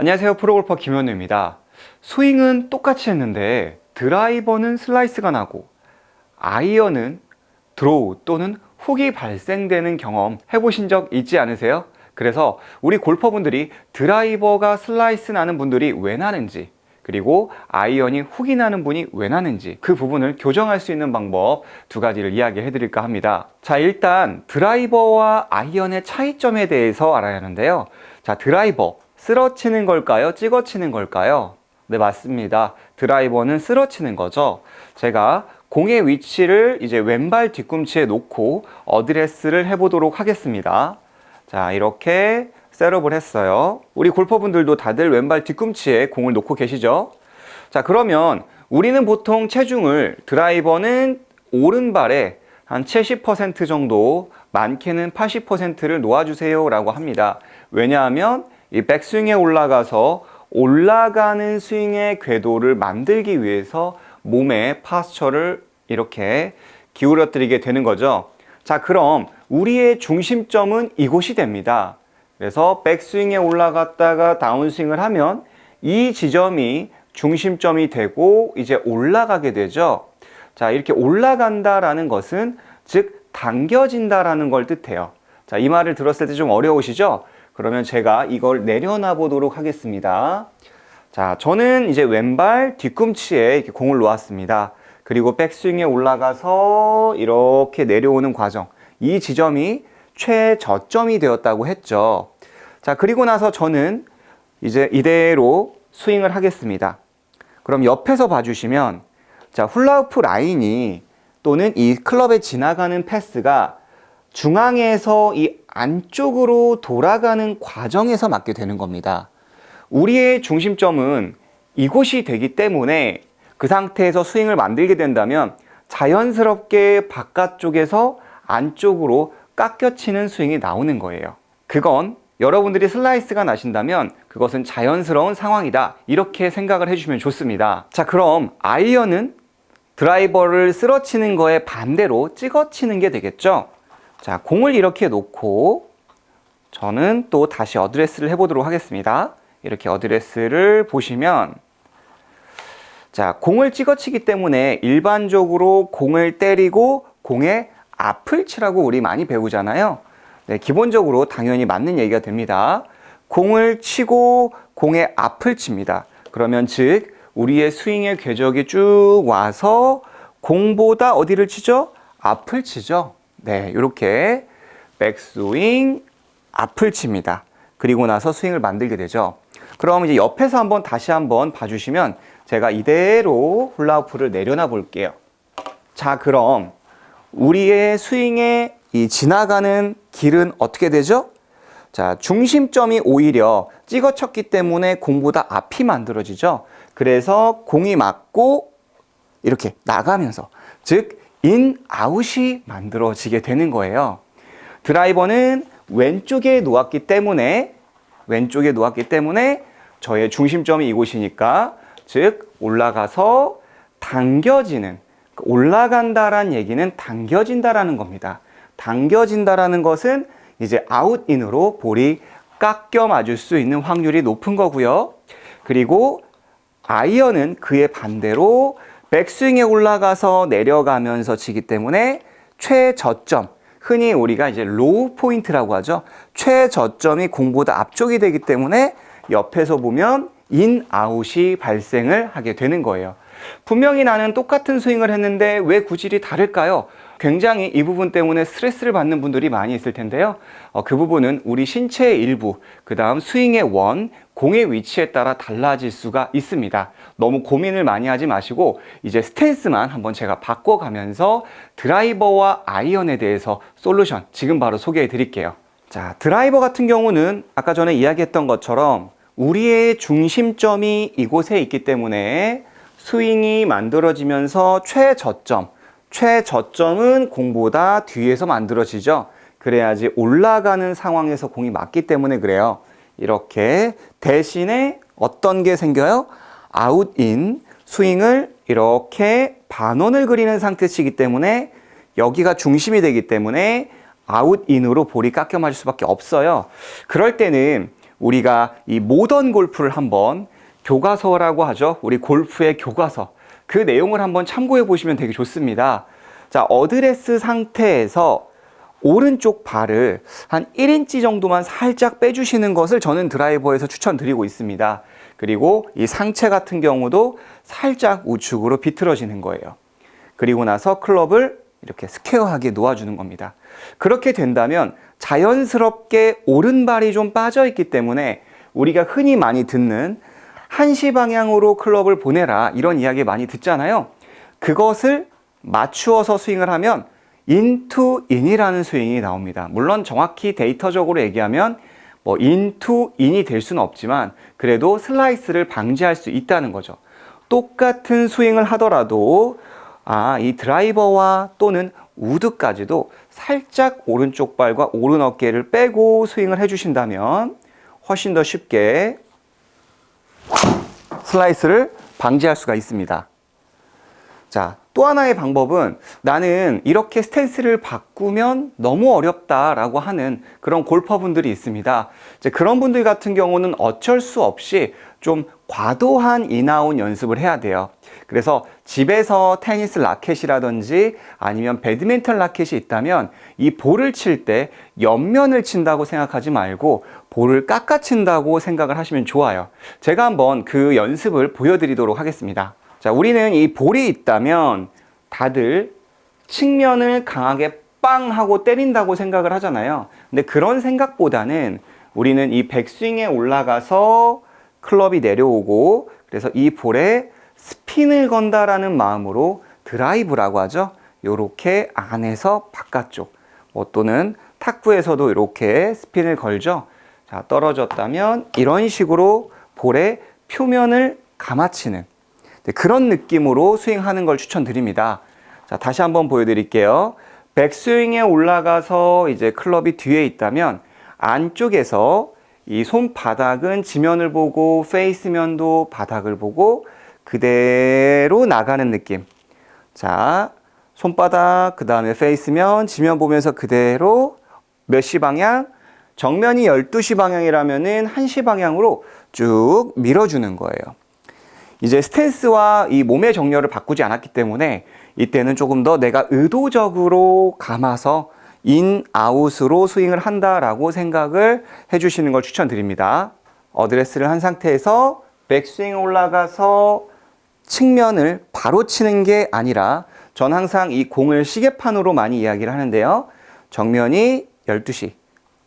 안녕하세요. 프로골퍼 김현우입니다. 스윙은 똑같이 했는데 드라이버는 슬라이스가 나고 아이언은 드로우 또는 훅이 발생되는 경험 해보신 적 있지 않으세요? 그래서 우리 골퍼분들이 드라이버가 슬라이스 나는 분들이 왜 나는지 그리고 아이언이 훅이 나는 분이 왜 나는지 그 부분을 교정할 수 있는 방법 두 가지를 이야기해 드릴까 합니다. 자, 일단 드라이버와 아이언의 차이점에 대해서 알아야 하는데요. 자, 드라이버 쓰러치는 걸까요? 찍어치는 걸까요? 네, 맞습니다. 드라이버는 쓰러치는 거죠. 제가 공의 위치를 이제 왼발 뒤꿈치에 놓고 어드레스를 해보도록 하겠습니다. 자, 이렇게 셋업을 했어요. 우리 골퍼분들도 다들 왼발 뒤꿈치에 공을 놓고 계시죠? 자, 그러면 우리는 보통 체중을 드라이버는 오른발에 한 70% 정도, 많게는 80%를 놓아주세요 라고 합니다. 왜냐하면 이 백스윙에 올라가서 올라가는 스윙의 궤도를 만들기 위해서 몸의 파스처를 이렇게 기울어뜨리게 되는 거죠. 자, 그럼 우리의 중심점은 이곳이 됩니다. 그래서 백스윙에 올라갔다가 다운스윙을 하면 이 지점이 중심점이 되고 이제 올라가게 되죠. 자, 이렇게 올라간다라는 것은 즉 당겨진다라는 걸 뜻해요. 자, 이 말을 들었을 때 좀 어려우시죠? 그러면 제가 이걸 내려놔 보도록 하겠습니다. 자, 저는 이제 왼발 뒤꿈치에 이렇게 공을 놓았습니다. 그리고 백스윙에 올라가서 이렇게 내려오는 과정. 이 지점이 최저점이 되었다고 했죠. 자, 그리고 나서 저는 이제 이대로 스윙을 하겠습니다. 그럼 옆에서 봐주시면, 자, 훌라후프 라인이 또는 이 클럽에 지나가는 패스가 중앙에서 이 안쪽으로 돌아가는 과정에서 맞게 되는 겁니다. 우리의 중심점은 이곳이 되기 때문에 그 상태에서 스윙을 만들게 된다면 자연스럽게 바깥쪽에서 안쪽으로 깎여치는 스윙이 나오는 거예요. 그건 여러분들이 슬라이스가 나신다면 그것은 자연스러운 상황이다. 이렇게 생각을 해주시면 좋습니다. 자, 그럼 아이언은 드라이버를 쓰러치는 거에 반대로 찍어치는 게 되겠죠? 자, 공을 이렇게 놓고 저는 또 다시 어드레스를 해보도록 하겠습니다. 이렇게 어드레스를 보시면 자, 공을 찍어치기 때문에 일반적으로 공을 때리고 공의 앞을 치라고 우리 많이 배우잖아요. 네, 기본적으로 당연히 맞는 얘기가 됩니다. 공을 치고 공의 앞을 칩니다. 그러면 즉 우리의 스윙의 궤적이 쭉 와서 공보다 어디를 치죠? 앞을 치죠. 네, 이렇게 백스윙 앞을 칩니다. 그리고 나서 스윙을 만들게 되죠. 그럼 이제 옆에서 한번 다시 한번 봐주시면 제가 이대로 훌라후프를 내려놔 볼게요. 자, 그럼 우리의 스윙의 이 지나가는 길은 어떻게 되죠? 자, 중심점이 오히려 찍어쳤기 때문에 공보다 앞이 만들어지죠. 그래서 공이 맞고 이렇게 나가면서 즉 인, 아웃이 만들어지게 되는 거예요. 드라이버는 왼쪽에 놓았기 때문에 왼쪽에 놓았기 때문에 저의 중심점이 이곳이니까 즉 올라가서 당겨지는 올라간다란 얘기는 당겨진다라는 겁니다. 당겨진다라는 것은 이제 아웃인으로 볼이 깎여 맞을 수 있는 확률이 높은 거고요. 그리고 아이언은 그의 반대로 백스윙에 올라가서 내려가면서 치기 때문에 최저점, 흔히 우리가 이제 로우 포인트라고 하죠. 최저점이 공보다 앞쪽이 되기 때문에 옆에서 보면 인, 아웃이 발생을 하게 되는 거예요. 분명히 나는 똑같은 스윙을 했는데 왜 구질이 다를까요? 굉장히 이 부분 때문에 스트레스를 받는 분들이 많이 있을 텐데요. 어, 그 부분은 우리 신체의 일부, 그 다음 스윙의 원, 공의 위치에 따라 달라질 수가 있습니다. 너무 고민을 많이 하지 마시고 이제 스탠스만 한번 제가 바꿔가면서 드라이버와 아이언에 대해서 솔루션 지금 바로 소개해 드릴게요. 자, 드라이버 같은 경우는 아까 전에 이야기했던 것처럼 우리의 중심점이 이곳에 있기 때문에 스윙이 만들어지면서 최저점, 최저점은 공보다 뒤에서 만들어지죠. 그래야지 올라가는 상황에서 공이 맞기 때문에 그래요. 이렇게 대신에 어떤 게 생겨요? 아웃인 스윙을 이렇게 반원을 그리는 상태치기 때문에 여기가 중심이 되기 때문에 아웃인으로 볼이 깎여 맞을 수밖에 없어요. 그럴 때는 우리가 이 모던 골프를 한번 교과서라고 하죠. 우리 골프의 교과서. 그 내용을 한번 참고해 보시면 되게 좋습니다. 자, 어드레스 상태에서 오른쪽 발을 한 1인치 정도만 살짝 빼주시는 것을 저는 드라이버에서 추천드리고 있습니다. 그리고 이 상체 같은 경우도 살짝 우측으로 비틀어지는 거예요. 그리고 나서 클럽을 이렇게 스퀘어하게 놓아주는 겁니다. 그렇게 된다면 자연스럽게 오른발이 좀 빠져 있기 때문에 우리가 흔히 많이 듣는 한시 방향으로 클럽을 보내라 이런 이야기 많이 듣잖아요. 그것을 맞추어서 스윙을 하면 인투 인이라는 스윙이 나옵니다. 물론 정확히 데이터적으로 얘기하면 뭐 인투 인이 될 수는 없지만 그래도 슬라이스를 방지할 수 있다는 거죠. 똑같은 스윙을 하더라도 아, 이 드라이버와 또는 우드까지도 살짝 오른쪽 발과 오른 어깨를 빼고 스윙을 해 주신다면 훨씬 더 쉽게 슬라이스를 방지할 수가 있습니다. 자, 또 하나의 방법은 나는 이렇게 스탠스를 바꾸면 너무 어렵다라고 하는 그런 골퍼분들이 있습니다. 이제 그런 분들 같은 경우는 어쩔 수 없이 좀 과도한 인아웃 연습을 해야 돼요. 그래서 집에서 테니스 라켓이라든지 아니면 배드민턴 라켓이 있다면 이 볼을 칠 때 옆면을 친다고 생각하지 말고 볼을 깎아 친다고 생각을 하시면 좋아요. 제가 한번 그 연습을 보여드리도록 하겠습니다. 자, 우리는 이 볼이 있다면 다들 측면을 강하게 빵 하고 때린다고 생각을 하잖아요. 근데 그런 생각보다는 우리는 이 백스윙에 올라가서 클럽이 내려오고 그래서 이 볼에 스핀을 건다라는 마음으로 드라이브라고 하죠. 요렇게 안에서 바깥쪽 뭐 또는 탁구에서도 이렇게 스핀을 걸죠. 자, 떨어졌다면 이런 식으로 볼의 표면을 감아치는 네, 그런 느낌으로 스윙하는 걸 추천드립니다. 자, 다시 한번 보여드릴게요. 백스윙에 올라가서 이제 클럽이 뒤에 있다면 안쪽에서 이 손바닥은 지면을 보고 페이스면도 바닥을 보고 그대로 나가는 느낌. 자, 손바닥, 그 다음에 페이스면, 지면 보면서 그대로 몇 시 방향? 정면이 12시 방향이라면은 1시 방향으로 쭉 밀어주는 거예요. 이제 스탠스와 이 몸의 정렬을 바꾸지 않았기 때문에 이때는 조금 더 내가 의도적으로 감아서 인, 아웃으로 스윙을 한다라고 생각을 해주시는 걸 추천드립니다. 어드레스를 한 상태에서 백스윙 올라가서 측면을 바로 치는 게 아니라 전 항상 이 공을 시계판으로 많이 이야기를 하는데요. 정면이 12시,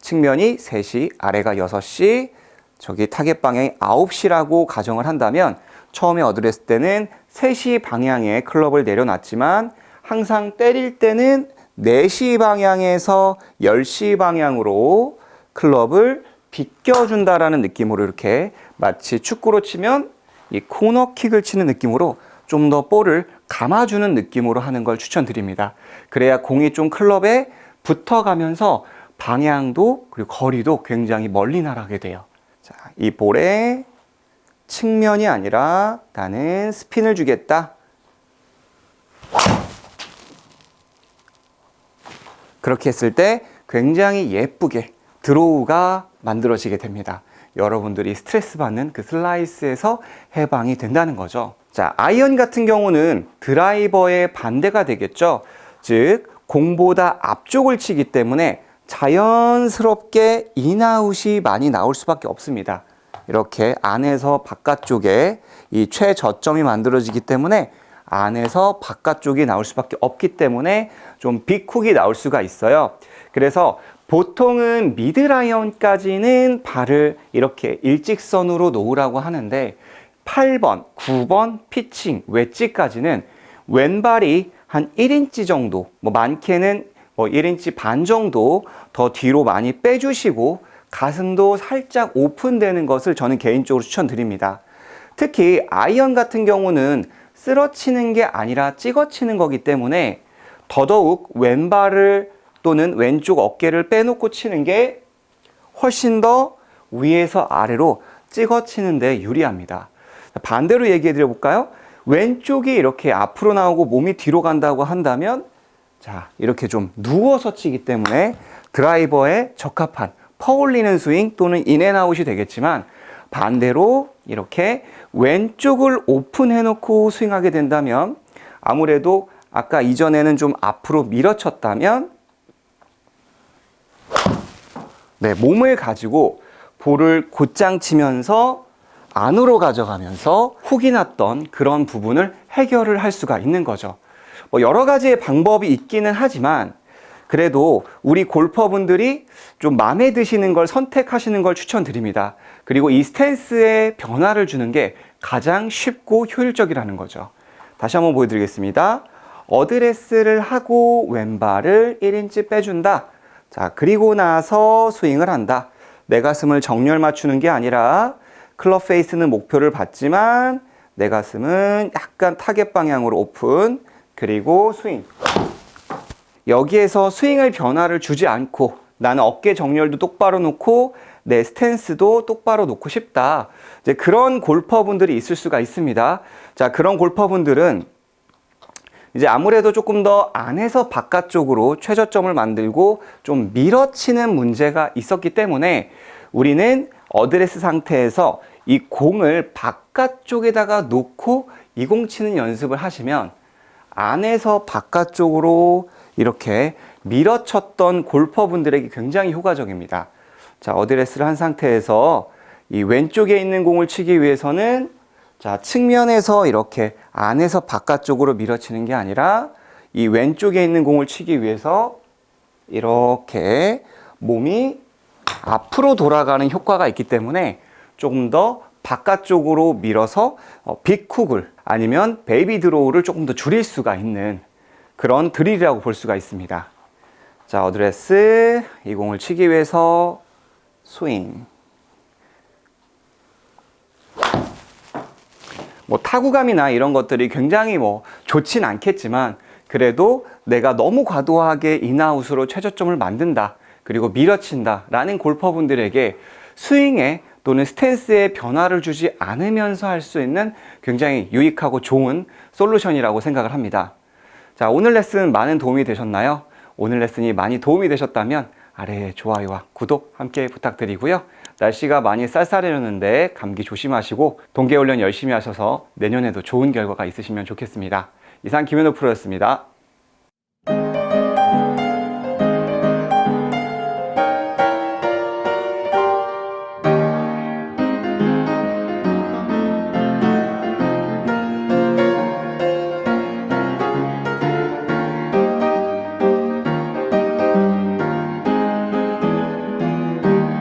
측면이 3시, 아래가 6시, 저기 타겟 방향이 9시라고 가정을 한다면 처음에 어드레스 때는 3시 방향에 클럽을 내려놨지만 항상 때릴 때는 4시 방향에서 10시 방향으로 클럽을 비껴준다라는 느낌으로 이렇게 마치 축구로 치면 이 코너킥을 치는 느낌으로 좀 더 볼을 감아주는 느낌으로 하는 걸 추천드립니다. 그래야 공이 좀 클럽에 붙어가면서 방향도 그리고 거리도 굉장히 멀리 날아가게 돼요. 자, 이 볼에 측면이 아니라 나는 스핀을 주겠다. 그렇게 했을 때 굉장히 예쁘게 드로우가 만들어지게 됩니다. 여러분들이 스트레스 받는 그 슬라이스에서 해방이 된다는 거죠. 자, 아이언 같은 경우는 드라이버의 반대가 되겠죠. 즉, 공보다 앞쪽을 치기 때문에 자연스럽게 인아웃이 많이 나올 수밖에 없습니다. 이렇게 안에서 바깥쪽에 이 최저점이 만들어지기 때문에 안에서 바깥쪽이 나올 수밖에 없기 때문에 좀 빅훅이 나올 수가 있어요. 그래서 보통은 미드라이언까지는 발을 이렇게 일직선으로 놓으라고 하는데 8번, 9번 피칭, 웨지까지는 왼발이 한 1인치 정도, 뭐 많게는 뭐 1인치 반 정도 더 뒤로 많이 빼주시고 가슴도 살짝 오픈되는 것을 저는 개인적으로 추천드립니다. 특히 아이언 같은 경우는 쓰러치는 게 아니라 찍어치는 거기 때문에 더더욱 왼발을 또는 왼쪽 어깨를 빼놓고 치는 게 훨씬 더 위에서 아래로 찍어치는데 유리합니다. 반대로 얘기해 드려 볼까요? 왼쪽이 이렇게 앞으로 나오고 몸이 뒤로 간다고 한다면 자, 이렇게 좀 누워서 치기 때문에 드라이버에 적합한 퍼올리는 스윙 또는 인앤아웃이 되겠지만 반대로 이렇게 왼쪽을 오픈해 놓고 스윙하게 된다면 아무래도 아까 이전에는 좀 앞으로 밀어쳤다면 네, 몸을 가지고 볼을 곧장 치면서 안으로 가져가면서 훅이 났던 그런 부분을 해결을 할 수가 있는 거죠. 뭐 여러 가지의 방법이 있기는 하지만 그래도 우리 골퍼분들이 좀 마음에 드시는 걸 선택하시는 걸 추천드립니다. 그리고 이 스탠스에 변화를 주는 게 가장 쉽고 효율적이라는 거죠. 다시 한번 보여드리겠습니다. 어드레스를 하고 왼발을 1인치 빼준다. 자, 그리고 나서 스윙을 한다. 내 가슴을 정렬 맞추는 게 아니라 클럽 페이스는 목표를 받지만 내 가슴은 약간 타겟 방향으로 오픈. 그리고 스윙. 여기에서 스윙을 변화를 주지 않고 나는 어깨 정렬도 똑바로 놓고 내 스탠스도 똑바로 놓고 싶다. 이제 그런 골퍼분들이 있을 수가 있습니다. 자, 그런 골퍼분들은 이제 아무래도 조금 더 안에서 바깥쪽으로 최저점을 만들고 좀 밀어치는 문제가 있었기 때문에 우리는 어드레스 상태에서 이 공을 바깥쪽에다가 놓고 이공 치는 연습을 하시면 안에서 바깥쪽으로 이렇게 밀어쳤던 골퍼분들에게 굉장히 효과적입니다. 자, 어드레스를 한 상태에서 이 왼쪽에 있는 공을 치기 위해서는 자, 측면에서 이렇게 안에서 바깥쪽으로 밀어치는 게 아니라 이 왼쪽에 있는 공을 치기 위해서 이렇게 몸이 앞으로 돌아가는 효과가 있기 때문에 조금 더 바깥쪽으로 밀어서 어, 빅쿡을 아니면 베이비 드로우를 조금 더 줄일 수가 있는 그런 드릴이라고 볼 수가 있습니다. 자, 어드레스 이 공을 치기 위해서 스윙. 뭐 타구감이나 이런 것들이 굉장히 뭐 좋진 않겠지만 그래도 내가 너무 과도하게 인아웃으로 최저점을 만든다. 그리고 밀어친다. 라는 골퍼분들에게 스윙에 또는 스탠스에 변화를 주지 않으면서 할 수 있는 굉장히 유익하고 좋은 솔루션이라고 생각을 합니다. 자, 오늘 레슨 많은 도움이 되셨나요? 오늘 레슨이 많이 도움이 되셨다면 아래에 좋아요와 구독 함께 부탁드리고요. 날씨가 많이 쌀쌀해졌는데 감기 조심하시고 동계훈련 열심히 하셔서 내년에도 좋은 결과가 있으시면 좋겠습니다. 이상 김현우 프로였습니다.